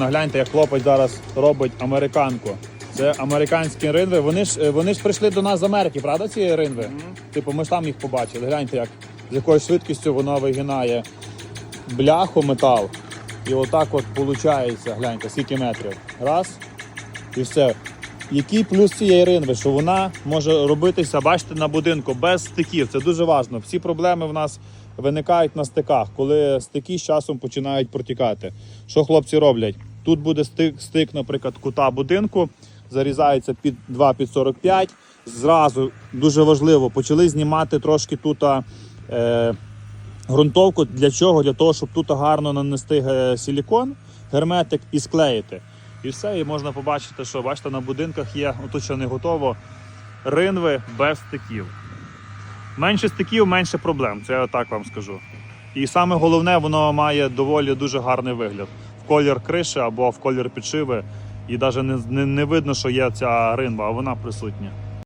Нагляньте, як хлопець зараз робить американку. Це американські ринви. Вони ж е, вони ж прийшли до нас з Америки, правда? Ці ринви? Типу, ми ж там їх побачили. Гляньте, як з якою швидкістю воно вигинає бляху метал. І отак от виходить, гляньте, скільки метрів. Раз. І все. Який плюс цієї ринви, що вона може робитися, бачите, на будинку без стиків. Це дуже важливо. Всі проблеми в нас виникають на стиках, коли стики з часом починають протікати. Що хлопці роблять? Тут буде стик, стик, наприклад, кута будинку, зарізається під 2 під 45. Зразу дуже важливо, почали знімати трошки тут е, ґрунтовку. Для чого? Для того, щоб тут гарно нанести е, силікон, герметик і склеїти. І все, і можна побачити, що бачите, на будинках є, ну, тут ще не готово, ринви без стиків. Менше стиків, менше проблем, це я так вам скажу. І саме головне, воно має доволі дуже гарний вигляд. Колір криші або в колір підшиви. І навіть не, не, не видно, що є ця ринва, а вона присутня.